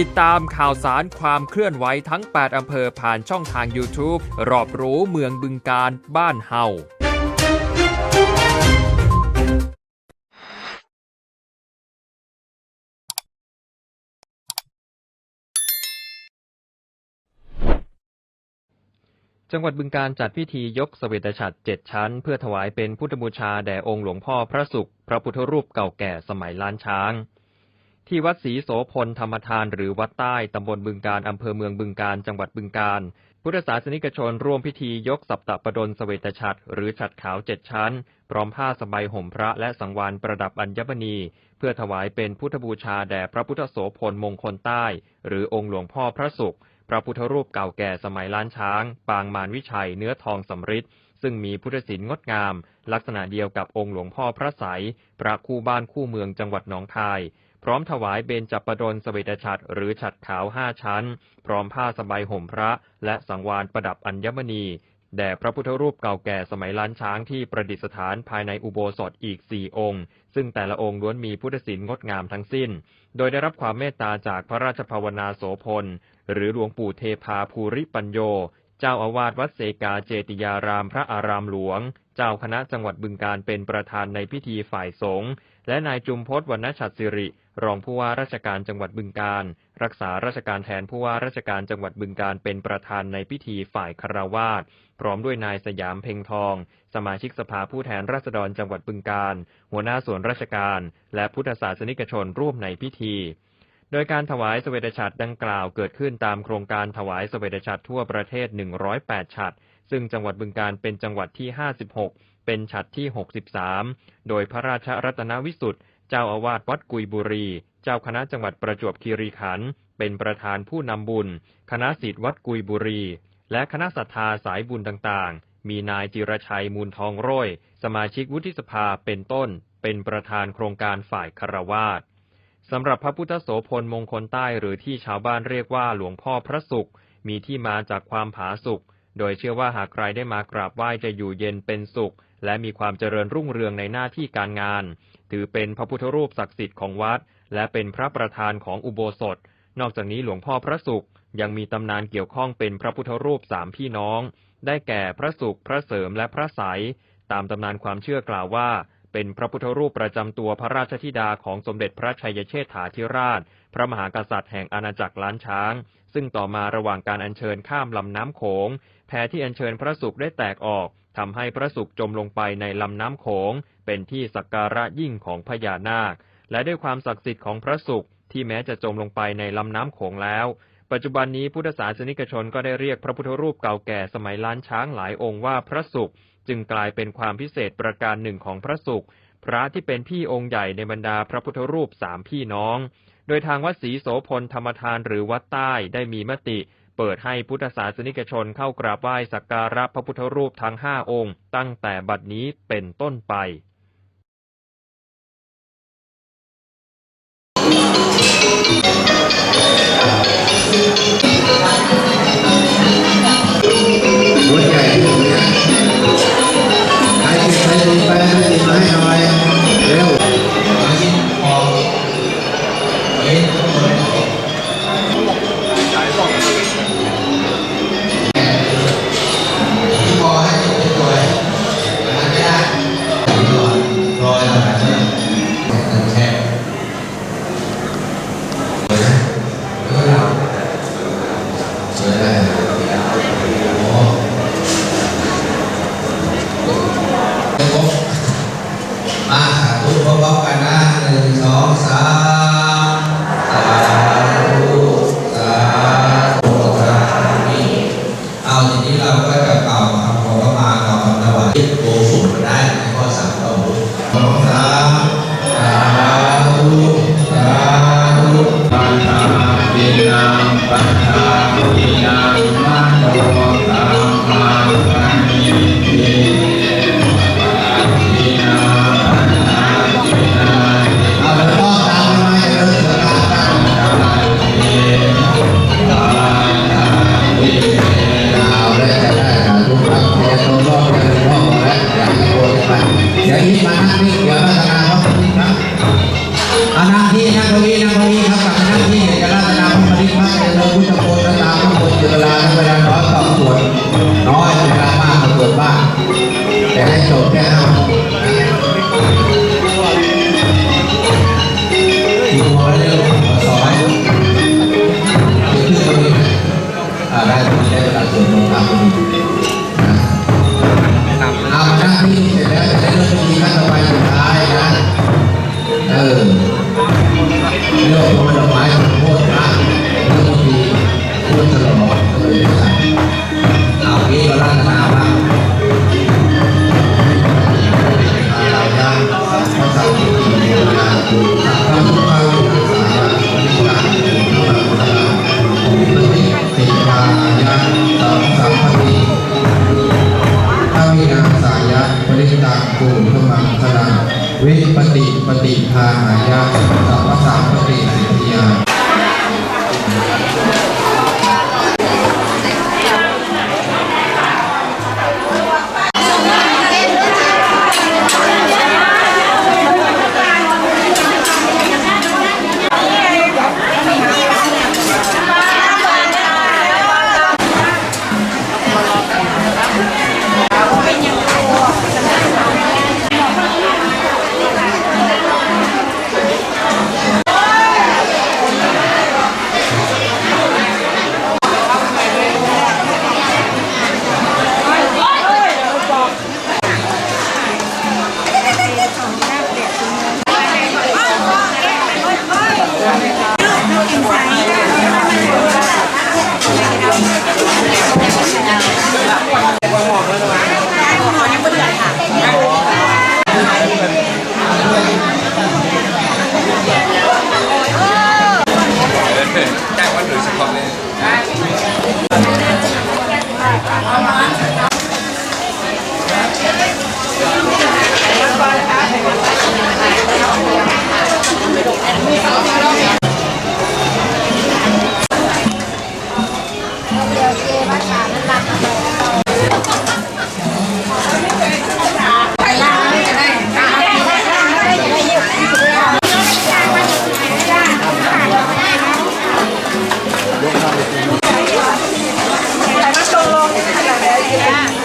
ติดตามข่าวสารความเคลื่อนไหวทั้ง 8 อำเภอผ่านช่องทาง YouTube รอบรู้เมืองบึงการบ้านเฮาจังหวัดบึงการจัดพิธียกเสเวตฉัตรเจ็ดชั้น เพื่อถวายเป็นพุทธบูชาแด่องค์หลวงพ่อพระสุข พระพุทธรูปเก่าแก่สมัยล้านช้าง ที่วัดศรีโสพลธรรมทานหรือวัดใต้ตำบลบึงการอำเภอเมืองบึงการจังหวัดบึงการ พุทธศาสนิกชนร่วมพิธียกสัปตะปดลสเวตฉัตรหรือฉัตรขาวเจ็ดชั้น พร้อมผ้าสบายห่มพระและสังวานประดับอัญมณี เพื่อถวายเป็นพุทธบูชาแด่พระพุทธโสพลมงคลใต้ หรือองค์หลวงพ่อพระสุข พระพุทธรูปเก่าแก่สมัยล้านช้าง ปางมารวิชัยเนื้อทองสำริดซึ่งมีพุทธศิลป์งดงาม ลักษณะเดียวกับองค์หลวงพ่อพระใสยพระคู่บ้านคู่เมืองจังหวัดหนองคาย พร้อมถวายเบญจปดลสเวตฉัตรหรือฉัตรขาวห้าชั้น พร้อมผ้าสบายห่มพระ และสังวานประดับอัญมณีแด่พระพุทธรูปเก่าแก่สมัยล้านช้างที่ประดิษฐานภายในอุโบสถอีกสี่องค์ ซึ่งแต่ละองค์ล้วนมีพุทธศิลป์งดงามทั้งสิ้น โดยได้รับความเมตตาจากพระราชภาวนาโสพล หรือหลวงปู่เทพาภูริปัญโย เจ้าอาวาสวัดเสกาเจติยารามพระอารามหลวง เจ้าคณะจังหวัดบึงการเป็นประธานในพิธีฝ่ายสงฆ์และนายจุมพศวรรณชัดสิริ รองผู้ว่าราชการจังหวัดบึงการ รักษาราชการแทนผู้ว่าราชการจังหวัดบึงการเป็นประธานในพิธีฝ่ายคารวาสพร้อมด้วยนายสยามเพ็งทอง สมาชิกสภาผู้แทนราษฎรจังหวัดบึงการ หัวหน้าส่วนราชการ และพุทธศาสนิกชนร่วมในพิธีโดยการถวายสเวตฉัตรดังกล่าวเกิดขึ้นตามโครงการถวายสเวตฉัตรทั่วประเทศ 108 ฉัตร ซึ่งจังหวัดบึงการเป็นจังหวัดที่ 56 เป็นฉัตรที่ 63 โดยพระราชรัตนวิสุทธ์เจ้าอาวาสวัดกุยบุรี เจ้าคณะจังหวัดประจวบคีรีขันธ์เป็นประธานผู้นำบุญ คณะศิษย์วัดกุยบุรี และคณะศรัทธาสายบุญต่างๆ มีนายจิรชัยมูลทองโรยสมาชิกวุฒิสภาเป็นต้น เป็นประธานโครงการฝ่ายคารวาสสำหรับพระพุทธโสพลมงคลใต้หรือที่ชาวบ้านเรียกว่าหลวงพ่อพระสุข มีที่มาจากความผาสุก โดยเชื่อว่าหากใครได้มากราบไหว้จะอยู่เย็นเป็นสุข และมีความเจริญรุ่งเรืองในหน้าที่การงาน ถือเป็นพระพุทธรูปศักดิ์สิทธิ์ของวัด และเป็นพระประธานของอุโบสถ นอกจากนี้หลวงพ่อพระสุขยังมีตำนานเกี่ยวข้องเป็นพระพุทธรูปสามพี่น้อง ได้แก่พระสุข พระเสริมและพระใสยตามตำนานความเชื่อกล่าวว่า เป็นพระพุทธรูปประจำตัวพระราชธิดาของสมเด็จพระชัยเชษฐาธิราช พระมหากษัตริย์แห่งอาณาจักรล้านช้าง ซึ่งต่อมาระหว่างการอัญเชิญข้ามลำน้ำโขงแพที่อัญเชิญพระสุขได้แตกออกทำให้พระสุขจมลงไปในลำน้ำโขงเป็นที่สักการะยิ่งของพญานาค และด้วยความศักดิ์สิทธิ์ของพระสุขที่แม้จะจมลงไปในลำน้ำโขงแล้ว ปัจจุบันนี้พุทธศาสนิกชนก็ได้เรียกพระพุทธรูปเก่าแก่สมัยล้านช้างหลายองค์ว่าพระสุข จึงกลายเป็นความพิเศษประการหนึ่งของพระสุข พระที่เป็นพี่องค์ใหญ่ในบรรดาพระพุทธรูปสามพี่น้อง โดยทางวัดศรีโสพลธรรมทานหรือวัดใต้ได้มีมติ เปิดให้พุทธศาสนิกชนเข้ากราบไหว้สักการะพระพุทธรูปทั้งห้าองค์ ตั้งแต่บัดนี้เป็นต้นไป ปัญหา ได้ตรงนี้เวลาสวดมนต์ตามตรงนี้นะเอามานั่งที่เสร็จแล้วจะได้เริ่มพิธีขั้นต่อไปสุดท้ายนะเออเรื่องของดอกไม้ขอโทษนะเรื่องบางทีพูดตลอดเลยนะเอางี้ก็รัตนาบ้างเราได้พระสัมพุทธเจ้านตุสัพพะ ริตากุลพมังคลังวิปติปฏิภาหายาสัพพะสัมปติสิทธิยา